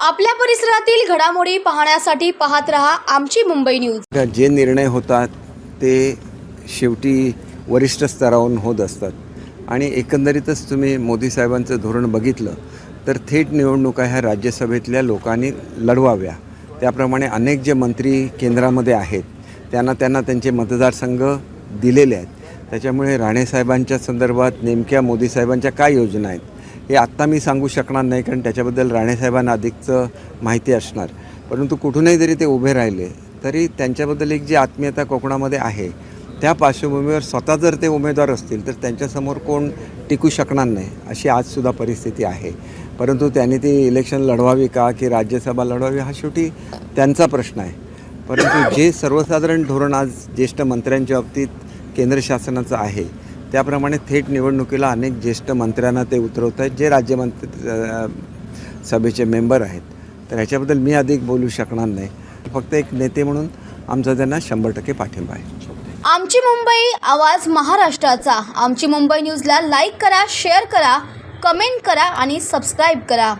आपल्या परिसरातील घडामोडी पाहण्यासाठी पाहत रहा आमची मुंबई न्यूज. जे निर्णय होतात ते शेवटी वरिष्ठ स्तरावरून होत असतात. आणि एकंदरीतच तुम्ही मोदी साहेबांचं धोरण बघितलं तर थेट निवडणुका ह्या राज्यसभेतल्या लोकांनी लढवाव्या. त्याप्रमाणे अनेक जे मंत्री केंद्रामध्ये आहेत त्यांना त्यांना त्यांचे मतदारसंघ दिलेले आहेत. त्याच्यामुळे राणेसाहेबांच्या संदर्भात नेमक्या मोदी साहेबांच्या काय योजना आहेत हे आत्ता मी सांगू शकणार नाही कारण त्याच्याबद्दल राणेसाहेबांना अधिकचं माहिती असणार. परंतु कुठूनही जरी ते उभे राहिले तरी त्यांच्याबद्दल एक जी आत्मीयता कोकणामध्ये आहे त्या पार्श्वभूमीवर स्वतः जर ते उमेदवार असतील तर त्यांच्यासमोर कोण टिकू शकणार नाही अशी आजसुद्धा परिस्थिती आहे. परंतु त्यांनी ती इलेक्शन लढवावी का की राज्यसभा लढवावी हा शेवटी त्यांचा प्रश्न आहे. परंतु जे सर्वसाधारण धोरण आज ज्येष्ठ मंत्र्यांच्या बाबतीत केंद्र शासनाचं आहे त्याप्रमाणे थेट निवडणुकीला अनेक ज्येष्ठ मंत्र्यांना ते उतरवत आहेत जे राज्यमंत्री सभेचे मेंबर आहेत. तर ह्याच्याबद्दल मी अधिक बोलू शकणार नाही. फक्त एक नेते म्हणून आमचा त्यांना शंभर टक्के पाठिंबा आहे. आमची मुंबई आवाज महाराष्ट्राचा. आमची मुंबई न्यूजला लाईक करा शेअर करा कमेंट करा आणि सबस्क्राईब करा.